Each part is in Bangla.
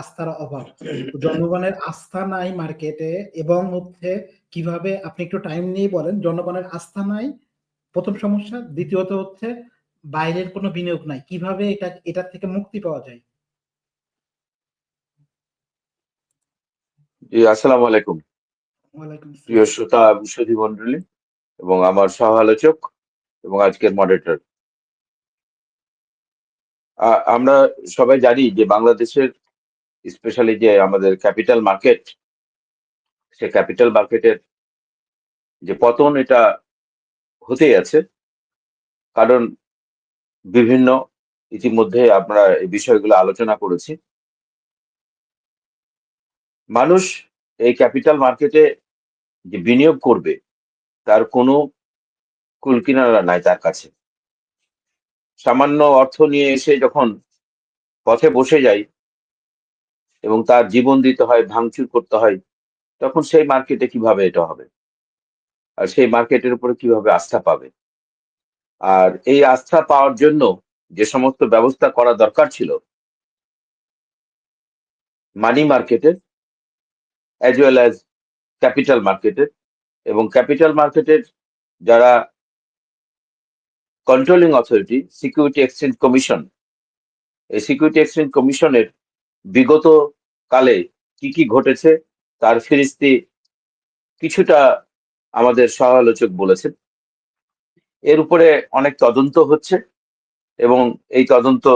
আস্থার অভাব। জনগণের আস্থা নাই মার্কেটে এবং হচ্ছে কীভাবে আপনি একটু টাইম নিয়ে বলেন জনগণের আস্থা নাই। প্রথম সমস্যা। দ্বিতীয়ত হচ্ছে বাইরের কোনো বিনিয়োগ নাই। কীভাবে এটা এটার থেকে মুক্তি পাওয়া যায়? জি আসসালামু আলাইকুম। ওয়ালাইকুম প্রিয় শ্রোতা সুধী মন্ডলী এবং আমার সহ আলোচক এবং আজকের মডারেটর আমরা সবাই জানি যে বাংলাদেশের স্পেশালি যে আমাদের ক্যাপিটাল মার্কেট সে ক্যাপিটাল মার্কেটের যে পতন এটা হতেই আছে। কারণ বিভিন্ন ইতিমধ্যে আমরা এই বিষয়গুলো আলোচনা করেছি। মানুষ এই ক্যাপিটাল মার্কেটে যে বিনিয়োগ করবে, তার কোনো কুলকিনারা নাই তার কাছে। সামান্য অর্থ নিয়ে এসে যখন পথে বসে যায় এবং তার জীবন দিতে হয়, ভাঙচুর করতে হয়, তখন সেই মার্কেটে কীভাবে এটা হবে? আর সেই মার্কেটের উপরে কীভাবে আস্থা পাবে? আর এই আস্থা পাওয়ার জন্য যে সমস্ত ব্যবস্থা করা দরকার ছিল মানি মার্কেটের অ্যাজ ওয়েল অ্যাজ ক্যাপিটাল মার্কেটের এবং ক্যাপিটাল মার্কেটের যারা controlling authority security exchange commission এই সিকিউরিটি এক্সচেঞ্জ কমিশনের বিগত কালে কি কি ঘটেছে, তার ফিরিস্তি কিছুটা আমাদের সহালোচক বলেছেন। এর উপরে অনেক তদন্ত হচ্ছে এবং এই তদন্ত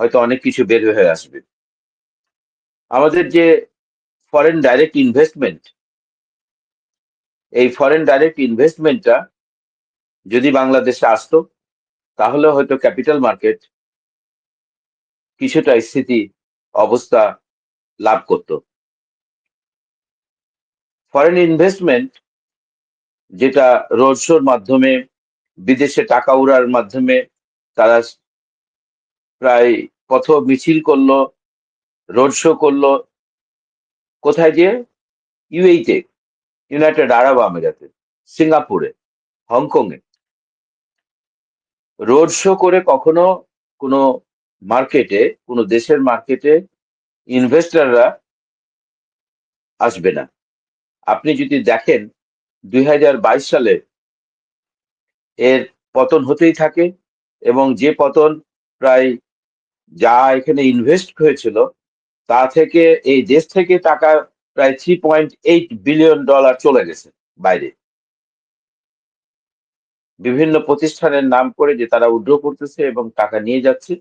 হয়তো অনেক কিছু বের হয়ে আসবে। আমাদের যে ফরেন ডাইরেক্ট ইনভেস্টমেন্ট এই ফরেন ডাইরেক্ট ইনভেস্টমেন্টটা যদি বাংলাদেশে আসতো, তাহলে হয়তো ক্যাপিটাল মার্কেট কিছুটা স্থিতি অবস্থা লাভ করত। ফরেন ইনভেস্টমেন্ট যেটা রোড শোর মাধ্যমে, বিদেশে টাকা উড়ার মাধ্যমে তারা প্রায় পথ মিছিল করল রোড শো করল। কোথায় গিয়ে? ইউএইতে ইউনাইটেড আরব আমিরাতে সিঙ্গাপুরে হংকংয়ে রোড শো করে কখনো কোনো মার্কেটে কোনো দেশের মার্কেটে ইনভেস্টাররা আসবে না। আপনি যদি দেখেন, দুই হাজার বাইশ সালে এর পতন হতেই থাকে এবং যে পতন প্রায় যা এখানে ইনভেস্ট হয়েছিল, তা থেকে এই দেশ থেকে টাকা প্রায় three point eight billion dollar চলে গেছে বাইরে। বিভিন্ন প্রতিষ্ঠানের নাম করে যে তারা উড্র করতেছে এবং টাকা নিয়ে যাচ্ছে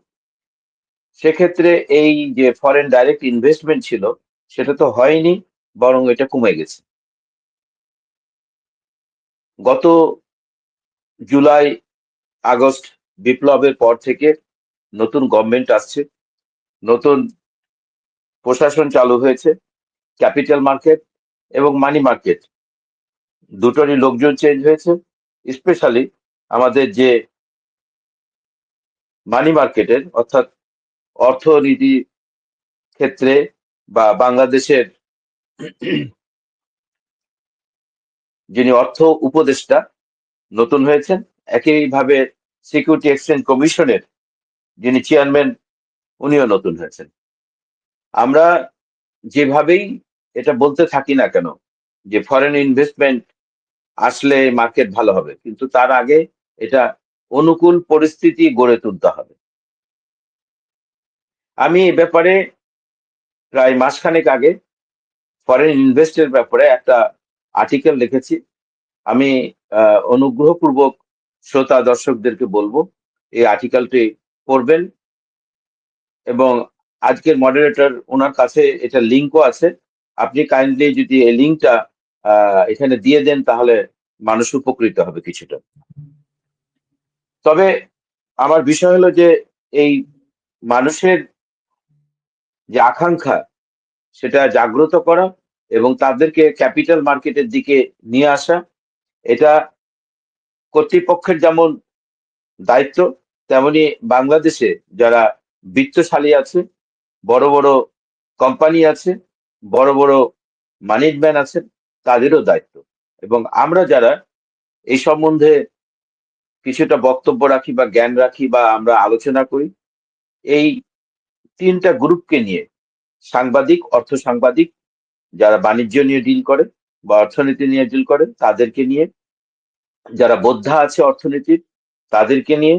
সেক্ষেত্রে এই যে ফরেন ডাইরেক্ট ইনভেস্টমেন্ট ছিল, সেটা তো হয়নি, বরং এটা কমে গেছে। গত জুলাই, আগস্ট বিপ্লবের পর থেকে নতুন গভর্নমেন্ট আসছে, নতুন প্রশাসন চালু হয়েছে ক্যাপিটাল মার্কেট এবং মানি মার্কেট দুটোরই লোকজন চেঞ্জ হয়েছে স্পেশালি আমাদের যে মানি মার্কেটের অর্থাৎ অর্থনীতি ক্ষেত্রে বা বাংলাদেশের যিনি অর্থ উপদেষ্টা নতুন হয়েছেন, একইভাবে সিকিউরিটি এক্সচেঞ্জ কমিশনের যিনি চেয়ারম্যান উনিও নতুন হয়েছেন। আমরা যেভাবেই এটা বলতে থাকি না কেন, যে ফরেন ইনভেস্টমেন্ট আসলে মার্কেট ভালো হবে, কিন্তু তার আগে এটা অনুকূল পরিস্থিতি গড়ে তুলতে হবে। আমি এ ব্যাপারে প্রায় মাসখানেক আগে ফরেন ইনভেস্টের ব্যাপারে একটা আর্টিকেল লিখেছি আমি অনুগ্রহপূর্বক শ্রোতা দর্শকদেরকে বলব, এই আর্টিকেলটি পড়বেন এবং আজকের মডারেটর ওনার কাছে এটা লিঙ্কও আছে। আপনি কাইন্ডলি যদি এই লিঙ্কটা এখানে দিয়ে দেন তাহলে মানুষ উপকৃত হবে কিছুটা। তবে আমার বিষয় হলো যে এই মানুষের যে আকাঙ্ক্ষা, সেটা জাগ্রত করা এবং তাদেরকে ক্যাপিটাল মার্কেটের দিকে নিয়ে আসা। এটা কর্তৃপক্ষের যেমন দায়িত্ব, তেমনি বাংলাদেশে যারা বিত্তশালী আছে, বড় বড় কোম্পানি আছে, বড় বড় ম্যানেজম্যান আছেন তাদেরও দায়িত্ব। এবং আমরা যারা এই সম্বন্ধে কিছুটা বক্তব্য রাখি বা জ্ঞান রাখি বা আমরা আলোচনা করি, এই তিনটা গ্রুপকে নিয়ে সাংবাদিক অর্থ সাংবাদিক যারা বাণিজ্য নিয়ে ডিল করে বা অর্থনীতি নিয়ে ডিল করে, তাদেরকে নিয়ে, যারা বোদ্ধা আছে অর্থনীতির, তাদেরকে নিয়ে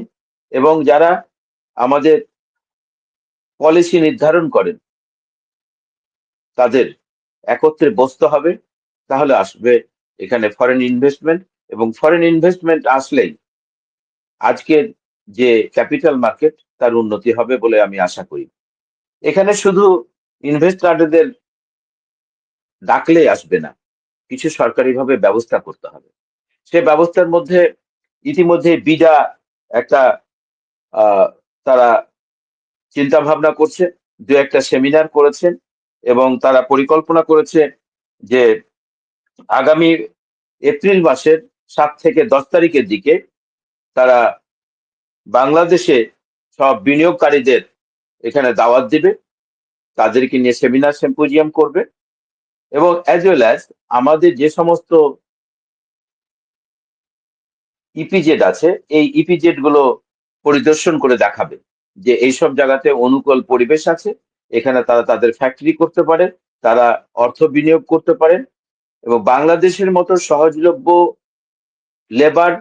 এবং যারা আমাদের পলিসি নির্ধারণ করেন, তাদের একত্রে বসতে হবে, তাহলে আসবে এখানে ফরেন ইনভেস্টমেন্ট এবং ফরেন ইনভেস্টমেন্ট আসলেই আজকের যে ক্যাপিটাল মার্কেট তার উন্নতি হবে বলে আমি আশা করি। এখানে শুধু ইনভেস্টারদের ডাকলে আসবে না, কিছু সরকারিভাবে ব্যবস্থা করতে হবে। সে ব্যবস্থার মধ্যে ইতিমধ্যে বিডা একটা তারা চিন্তা ভাবনা করছে, দু একটা সেমিনার করেছেন এবং তারা পরিকল্পনা করেছে যে আগামী এপ্রিল মাসের সাত থেকে দশ তারিখের দিকে তারা বাংলাদেশে সব বিনিয়োগকারীদের এখানে দাওয়াত দিবে, তাদেরকে নিয়ে সেমিনার সেম্পোজিয়াম করবে এবং অ্যাজ ওয়েল অ্যাজ আমাদের যে সমস্ত ইপিজেড আছে, এই ইপিজেডগুলো পরিদর্শন করে দেখাবে যে এইসব জায়গাতে অনুকূল পরিবেশ আছে, এখানে তারা তাদের ফ্যাক্টরি করতে পারে, তারা অর্থ বিনিয়োগ করতে পারেন এবং বাংলাদেশের মতো সহজলভ্য লেবার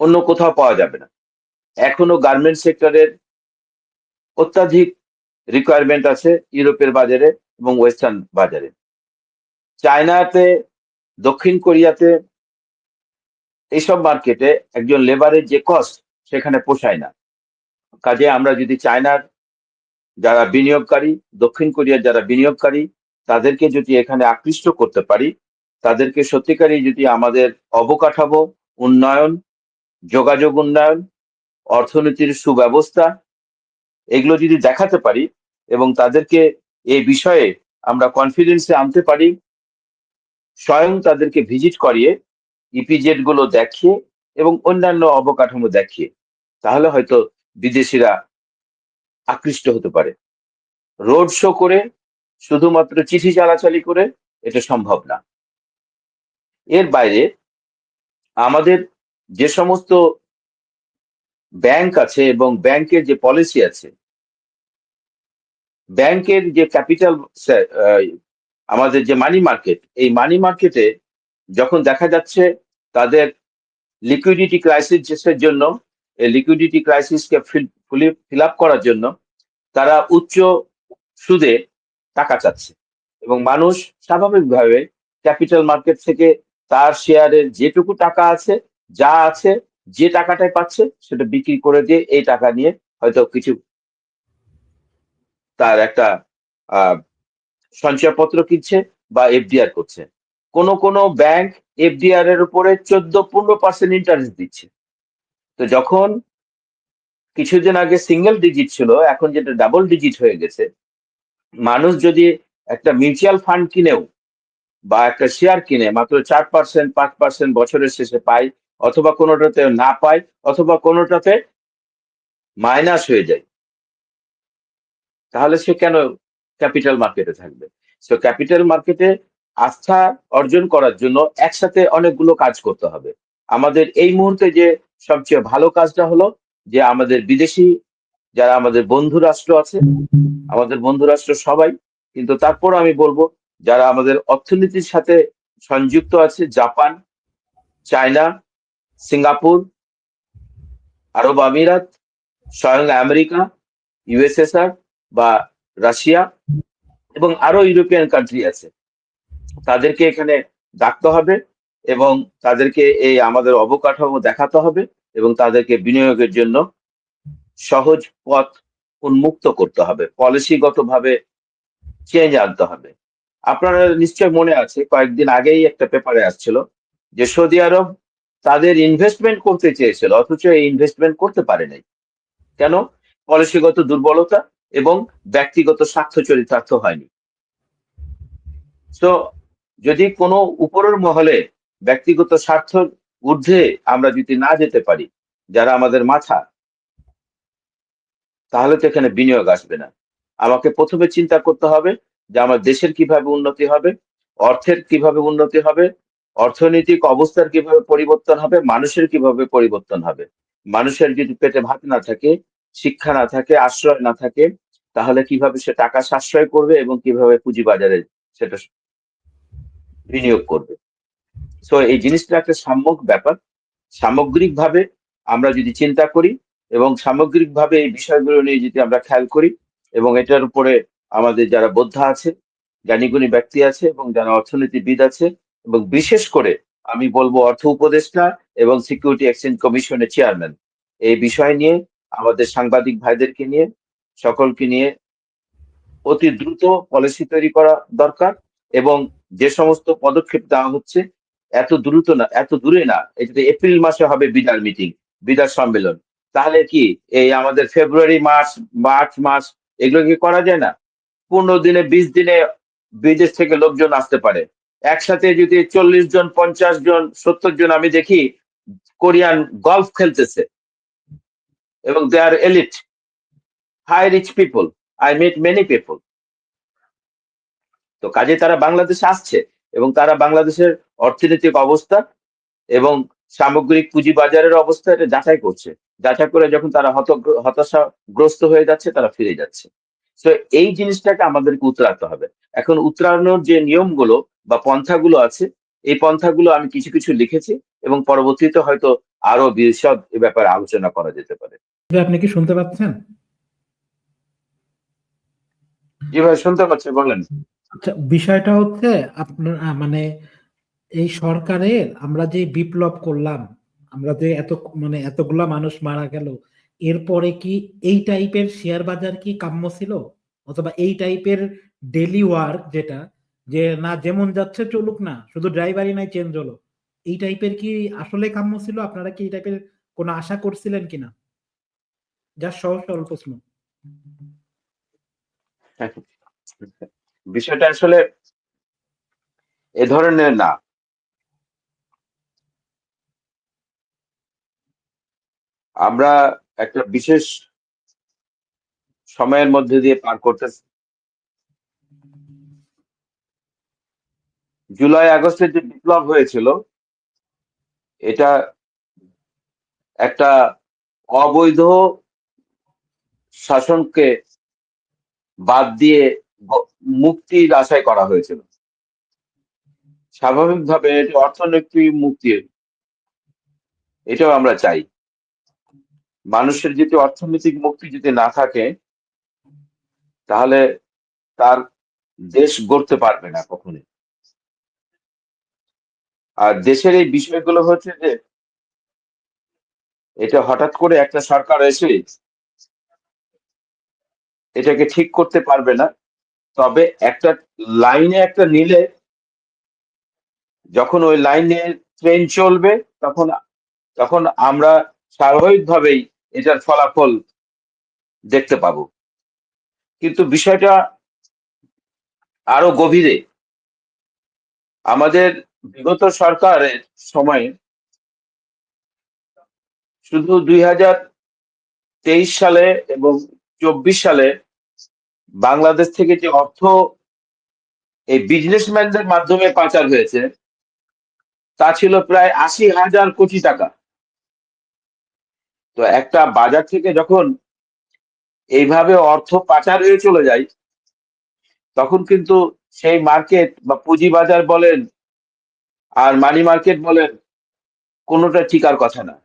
অন্য কোথাও পাওয়া যাবে না। এখনও গার্মেন্ট সেক্টরের অত্যাধিক রিকোয়ারমেন্ট আছে ইউরোপের বাজারে এবং ওয়েস্টার্ন বাজারে। চায়নাতে, দক্ষিণ কোরিয়াতে এইসব মার্কেটে একজন লেবারের যে কস্ট সেখানে পোষায় না। কাজে আমরা যদি চায়নার যারা বিনিয়োগকারী, দক্ষিণ কোরিয়ার যারা বিনিয়োগকারী, তাদেরকে যদি এখানে আকৃষ্ট করতে পারি, তাদেরকে সত্যিকারই যদি আমাদের অবকাঠামো, উন্নয়ন, যোগাযোগ উন্নয়ন, অর্থনীতির সুব্যবস্থা এগুলো যদি দেখাতে পারি এবং তাদেরকে এই বিষয়ে আমরা কনফিডেন্সে আনতে পারি, স্বয়ং তাদেরকে ভিজিট করিয়ে ইপিজেডগুলো দেখিয়ে এবং অন্যান্য অবকাঠামো দেখিয়ে, তাহলে হয়তো বিদেশিরা আকৃষ্ট হতে পারে। রোড শো করে, শুধুমাত্র চিঠি চালাচালি করে, এটা সম্ভব না। এর বাইরে আমাদের যে সমস্ত ব্যাংক আছে এবং ব্যাংকের যে পলিসি আছে ব্যাংকের যে ক্যাপিটাল আমাদের যে মানি মার্কেট এই মানি মার্কেটে যখন দেখা যাচ্ছে তাদের লিকুইডিটি ক্রাইসিসের জন্য, এই লিকুইডিটি ক্রাইসিসকে ফিল আপ করার জন্য তারা উচ্চ সুদে টাকা চাচ্ছে। এবং মানুষ স্বাভাবিকভাবে ক্যাপিটাল মার্কেট থেকে তার শেয়ারের যেটুকু টাকা আছে, যা আছে, যে টাকাটাই পাচ্ছে, সেটা বিক্রি করে দিয়ে এই টাকা নিয়ে হয়তো কিছু তার একটা সঞ্চয়পত্র কিনছে বা এফডিআর করছে। কোন কোন ব্যাংক এফডিআর এর উপরে চোদ্দ, পনেরো পার্সেন্ট ইন্টারেস্ট দিচ্ছে। তো যখন কিছুদিন আগে সিঙ্গেল ডিজিট ছিল, এখন যেটা ডাবল ডিজিট হয়ে গেছে, মানুষ যদি একটা মিউচুয়াল ফান্ড কিনেও বা একটা শেয়ার কিনে, মাত্র চার পার্সেন্ট পাঁচ পার্সেন্ট বছরের শেষে পায়, অথবা কোনোটাতে না পায়, অথবা কোনোটাতে মাইনাস হয়ে যায় তাহলে সে কেন ক্যাপিটাল মার্কেটে থাকবে? সো ক্যাপিটাল মার্কেটে আস্থা অর্জন করার জন্য একসাথে অনেকগুলো কাজ করতে হবে। আমাদের এই মুহূর্তে যে সবচেয়ে ভালো কাজটা হলো যে আমাদের বিদেশি যারা আমাদের বন্ধু রাষ্ট্র আছে, আমাদের বন্ধু রাষ্ট্র সবাই, কিন্তু তারপর আমি বলব যারা আমাদের অর্থনীতির সাথে সংযুক্ত আছে, জাপান, চায়না, সিঙ্গাপুর, আরব আমিরাত, স্বয়ং আমেরিকা ইউএসএসআর বা রাশিয়া এবং আরও ইউরোপিয়ান কান্ট্রি আছে। তাদেরকে এখানে ডাকতে হবে এবং তাদেরকে এই আমাদের অবকাঠামো দেখাতে হবে এবং তাদেরকে বিনিয়োগের জন্য সহজ পথ উন্মুক্ত করতে হবে, পলিসিগতভাবে চেঞ্জ আনতে হবে। আপনারা নিশ্চয় মনে আছে, কয়েকদিন আগেই একটা পেপারে আসছিল যে সৌদি আরব তাদের ইনভেস্টমেন্ট করতে চেয়েছিল, অথচ এই ইনভেস্টমেন্ট করতে পারে নাই। কেন? পলিসিগত দুর্বলতা এবং ব্যক্তিগত স্বার্থ চরিতার্থ হয়নি। তো যদি কোনো উপরের মহলে ব্যক্তিগত স্বার্থ ঊর্ধ্বে আমরা যদি না যেতে পারি, যারা আমাদের মাথা, তাহলে তো এখানে বিনিয়োগ আসবে না। আমাকে প্রথমে চিন্তা করতে হবে যে আমার দেশের কীভাবে উন্নতি হবে, অর্থের কীভাবে উন্নতি হবে, অর্থনৈতিক অবস্থার কীভাবে পরিবর্তন হবে, মানুষের কীভাবে পরিবর্তন হবে। মানুষের যদি পেটে ভাত না থাকে শিক্ষা না থাকে, আশ্রয় না থাকে, তাহলে কীভাবে সে টাকা সাশ্রয় করবে এবং কীভাবে পুঁজিবাজারে সেটা বিনিয়োগ করবে? সো এই জিনিসটা একটা সাম্যক ব্যাপার। সামগ্রিকভাবে আমরা যদি চিন্তা করি এবং সামগ্রিকভাবে এই বিষয়গুলো নিয়ে যদি আমরা খেয়াল করি এবং এটার উপরে আমাদের যারা বোদ্ধা আছে জ্ঞানীগুণী ব্যক্তি আছে এবং যারা অর্থনীতিবিদ আছে এবং বিশেষ করে আমি বলব অর্থ উপদেষ্টা এবং সিকিউরিটি এক্সচেঞ্জ কমিশনের চেয়ারম্যান এই বিষয় নিয়ে আমাদের সাংবাদিক ভাইদেরকে নিয়ে, সকলকে নিয়ে অতি দ্রুত পলিসি তৈরি করা দরকার এবং যে সমস্ত পদক্ষেপ দেওয়া হচ্ছে, এত দ্রুত না, এত দূরে না এটা এপ্রিল মাসে হবে বিদার মিটিং বিদার সম্মেলন, তাহলে কি এই আমাদের ফেব্রুয়ারি মাস, মার্চ মাস, এগুলো কি করা যায় না? পনেরো দিনে, বিশ দিনে বিদেশ থেকে লোকজন আসতে পারে। একসাথে যদি চল্লিশ জন, পঞ্চাশ জন, সত্তর জন, আমি দেখি কোরিয়ান গলফ খেলতেছে। এবং they are elite high rich people I meet many people তো কাজে তারা বাংলাদেশে আসছে এবং তারা বাংলাদেশের অর্থনৈতিক অবস্থা এবং সামগ্রিক পুঁজি বাজারের অবস্থা এটা যাচাই করছে। যাচাই করে যখন তারা হত হতাশাগ্রস্ত হয়ে যাচ্ছে, তারা ফিরে যাচ্ছে। তো এই জিনিসটাকে আমাদেরকে উতরাতে হবে। এখন উতরানোর যে নিয়মগুলো বা পন্থাগুলো আছে, এই পন্থাগুলো আমি কিছু কিছু লিখেছি। এবং পরবর্তীতে হয়তো আরও বিশদ এ ব্যাপারে আলোচনা করা যেতে পারে। আপনি কি শুনতে পাচ্ছেন? জি ভাই শুনতে পাচ্ছি বলেন। আচ্ছা বিষয়টা হচ্ছে আপনার মানে এই সরকারের আমরা যে বিপ্লব করলাম আমরা যে এত মানে এতগুলা মানুষ মারা গেল এরপরে কি এই টাইপের শেয়ার বাজার কি কাম্য ছিল? অথবা এই টাইপের ডেলি ওয়ার্ক যেটা যে না যেমন যাচ্ছে চলুক না শুধু ড্রাইভারই নাই চেঞ্জ হলো। এই টাইপের কি আসলে কাম্য ছিল? আপনারা কি এই টাইপের কোনো আশা করছিলেন কিনা? যা সহজ সরল প্রশ্ন। বিষয়টা আসলে এ ধরনের না। আমরা একটা বিশেষ সময়ের মধ্যে দিয়ে পার করতেছি জুলাই আগস্টের যে বিপ্লব হয়েছিল এটা একটা অবৈধ শাসনকে বাদ দিয়ে মুক্তির আশায় করা হয়েছিল। স্বাভাবিকভাবে এটি অর্থনৈতিক মুক্তি এটাও আমরা চাই। মানুষের যদি অর্থনৈতিক মুক্তি যদি না থাকে, তাহলে তার দেশ গড়তে পারবে না কখনোই। আর দেশের এই বিষয়গুলো হচ্ছে যে, এটা হঠাৎ করে একটা সরকার এসে এটাকে ঠিক করতে পারবে না। তবে একটা লাইনে একটা নিলে, যখন ওই লাইনে ট্রেন চলবে, তখন তখন আমরা স্বাভাবিকভাবেই এটার ফলাফল দেখতে পাবো। কিন্তু বিষয়টা আরও গভীরে। আমাদের বিগত সরকারের সময়ে শুধু দুই হাজার তেইশ সালে এবং চব্বিশ সালে বাংলাদেশ থেকে যে অর্থ এই বিজনেসম্যানদের মাধ্যমে পাচার হয়েছে, তা ছিল প্রায় আশি হাজার কোটি টাকা। তো একটা বাজার থেকে যখন এইভাবে অর্থ পাচার হয়ে চলে যায়, তখন কিন্তু সেই মার্কেট বা পুঁজি বাজার বলেন আর মানি মার্কেট বলেন, কোনোটা ঠিকার কথা না।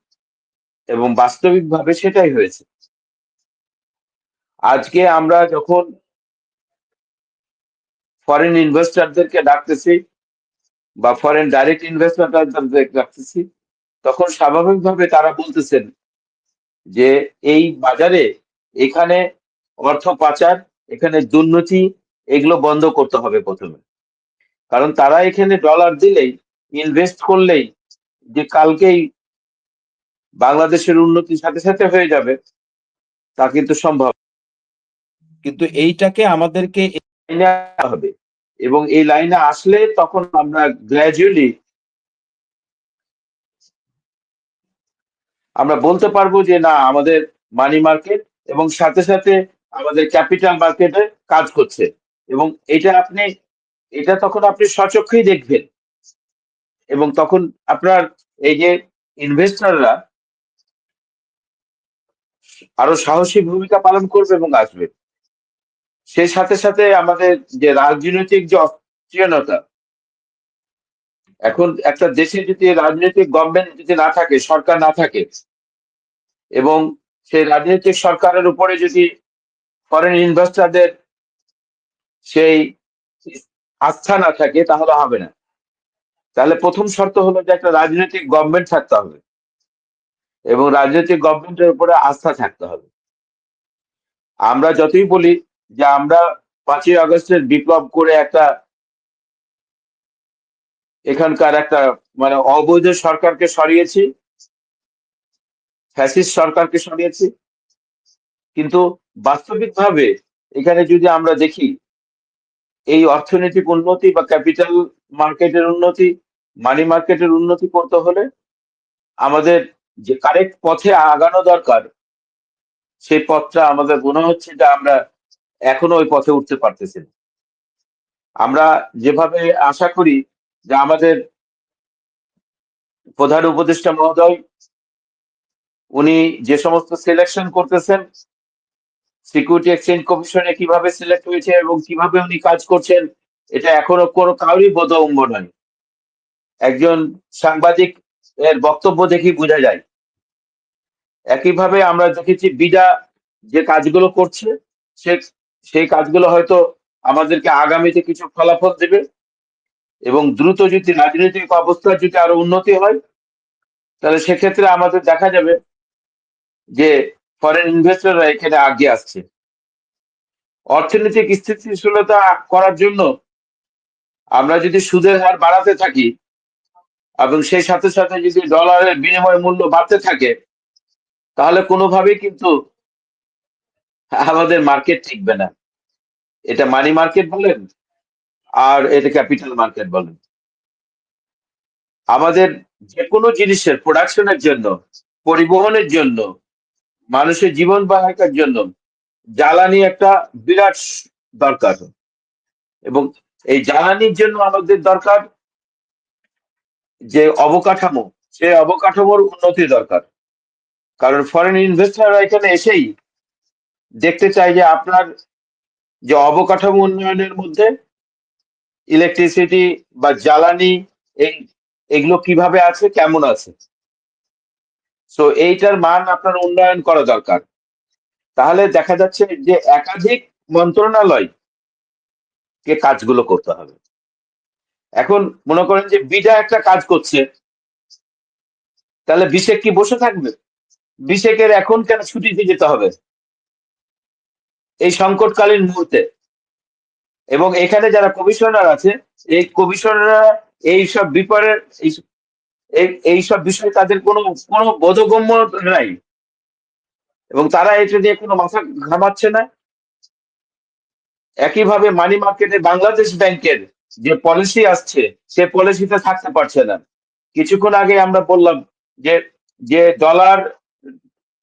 এবং বাস্তবিকভাবে সেটাই হয়েছে। আজকে আমরা যখন ফরেন ইনভেস্টরদেরকে ডাকতেছি বা ফরেন ডাইরেক্ট ইনভেস্টমেন্ট ডাকতেছি, তখন স্বাভাবিকভাবে তারা বলতেছেন যে, এই বাজারে এখানে অর্থ পাচার, এখানে দুর্নীতি, এগুলো বন্ধ করতে হবে প্রথমে। কারণ তারা এখানে ডলার দিলেই ইনভেস্ট করলেই যে কালকেই বাংলাদেশের উন্নতির সাথে সাথে হয়ে যাবে, তা কিন্তু সম্ভব। কিন্তু এইটাকে আমাদেরকে হবে। এবং এই লাইনে আসলে তখন আমরা গ্র্যাজুয়ালি আমরা বলতে পারব যে না, আমাদের মানি মার্কেট এবং সাথে সাথে আমাদের ক্যাপিটাল মার্কেটে কাজ করছে। এবং এটা আপনি, এটা তখন আপনি সচক্ষেই দেখবেন। এবং তখন আপনার এই যে ইনভেস্টররা আরও সাহসী ভূমিকা পালন করবে এবং আসবে। সেই সাথে সাথে আমাদের যে রাজনৈতিক যে অস্থিরতা, এখন একটা দেশে যদি রাজনৈতিক গভর্নমেন্ট যদি না থাকে, সরকার না থাকে, এবং সেই রাজনৈতিক সরকারের উপরে যদি ফরেন ইনভেস্টারদের সেই আস্থা না থাকে, তাহলে হবে না। তাহলে প্রথম শর্ত হলো যে একটা রাজনৈতিক গভর্নমেন্ট থাকতে হবে। এবং রাজনৈতিক গভর্নমেন্টের উপরে আস্থা থাকতে হবে। আমরা যতই বলি যে আমরা পাঁচই আগস্টের বিপ্লব করে একটা এখানকার একটা মানে অবৈধ সরকারকে সরিয়েছি, ফ্যাসিস্ট সরকারকে সরিয়েছি, কিন্তু বাস্তবিকভাবে এখানে যদি আমরা দেখি, এই অর্থনৈতিক উন্নতি বা ক্যাপিটাল মার্কেটের উন্নতি মানি মার্কেটের উন্নতি করতে হলে আমাদের যে কারেক্ট পথে আগানো দরকার, সেই পথটা আমাদের মনে হচ্ছে যে আমরা এখনও ওই পথে উঠতে পারতেছি না। আমরা যেভাবে আশা করি যে আমাদের প্রধান উপদেষ্টা মহোদয়, উনি যে সমস্ত সিলেকশন করতেছেন সিকিউরিটি এক্সচেঞ্জ কমিশনে কীভাবে সিলেক্ট হয়েছে এবং কীভাবে উনি কাজ করছেন, এটা এখনও কোনো কারোরই বোধগম্য নয়। একজন সাংবাদিক এর বক্তব্য দেখেই বোঝা যায়। একইভাবে আমরা দেখেছি বিডা যে কাজগুলো করছে, সে সেই কাজগুলো হয়তো আমাদেরকে আগামীতে কিছু ফলাফল দেবে এবং দ্রুত যদি রাজনৈতিক অবস্থার যদি আরও উন্নতি হয়, তাহলে সেক্ষেত্রে আমাদের দেখা যাবে যে ফরেন ইনভেস্টররা এখানে আগে আসছে। অর্থনৈতিক স্থিতিশীলতা করার জন্য আমরা যদি সুদের হার বাড়াতে থাকি এবং সেই সাথে সাথে যদি ডলারের বিনিময় মূল্য বাড়তে থাকে, তাহলে কোনোভাবেই কিন্তু আমাদের মার্কেট টিকবে না। এটা মানি মার্কেট বলেন, আর এটা ক্যাপিটাল মার্কেট বলেন। আমাদের যে কোনো জিনিসের প্রোডাকশনের জন্য, পরিবহনের জন্য, মানুষের জীবন বাহিকার জন্য জ্বালানি একটা বিরাট দরকার। এবং এই জ্বালানির জন্য আমাদের দরকার যে অবকাঠামো সেই অবকাঠামোর উন্নতি দরকার। কারণ ফরেন ইনভেস্টররা এখানে এসেই দেখতে চাই যে আপনার যে অবকাঠামো উন্নয়নের মধ্যে ইলেকট্রিসিটি বা জ্বালানি এই, এগুলো কীভাবে আছে, কেমন আছে। সো এইটার মান আপনার উন্নয়ন করা দরকার। তাহলে দেখা যাচ্ছে যে একাধিক মন্ত্রণালয় কে কাজগুলো করতে হবে। এখন মনে করেন যে বিডা একটা কাজ করছে, তাহলে বিশেক কি বসে থাকবে? বিশেকের এখন কেন ছুটিতে যেতে হবে? এই সংকটকালীন মুহূর্তে। এবং এখানে যারা কমিশনার আছে, এই কমিশনাররা এই সব বিপরের এই সব বিষয়ে তাদের কোনো কোনো বোধগম্য নাই। এবং তারা এটা নিয়ে কোনো মাথা ঘামাচ্ছে না। একইভাবে মানি মার্কেটে বাংলাদেশ ব্যাংকের যে পলিসি আসছে, সে পলিসিতে থাকতে পারছে না। কিছুক্ষণ আগে আমরা বললাম যে যে ডলার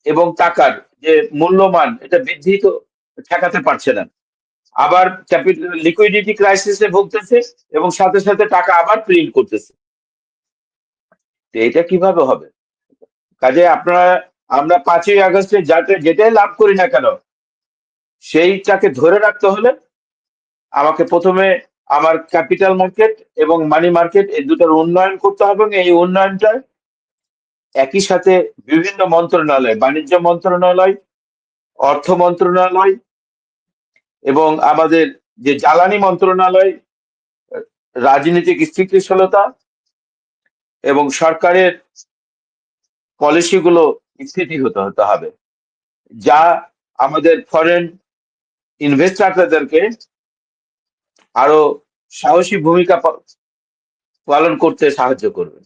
এবং টাকার যে মূল্যমান, এটা বৃদ্ধি তো ঠেকাতে পারছে না। আবার ক্যাপিটাল লিকুইডিটি ক্রাইসিসে ভুগতেছে এবং সাথে সাথে টাকা আবার প্রিন্ট করতেছে। তো এটা কীভাবে হবে? কাজে আপনারা, আমরা পাঁচই আগস্টে যাতে যেটাই লাভ করি না কেন, সেইটাকে ধরে রাখতে হলে আমাকে প্রথমে আমার ক্যাপিটাল মার্কেট এবং মানি মার্কেট এই দুটোর উন্নয়ন করতে হবে এবং এই উন্নয়নটা একই সাথে বিভিন্ন মন্ত্রণালয়, বাণিজ্য মন্ত্রণালয়, অর্থ মন্ত্রণালয় এবং আমাদের যে জ্বালানি মন্ত্রণালয়, রাজনৈতিক স্থিতিশীলতা এবং সরকারের পলিসিগুলো স্থিতি হতে হতে হবে। যা আমাদের ফরেন ইনভেস্টারদেরকে আরও সাহসী ভূমিকা পালন করতে সাহায্য করবে।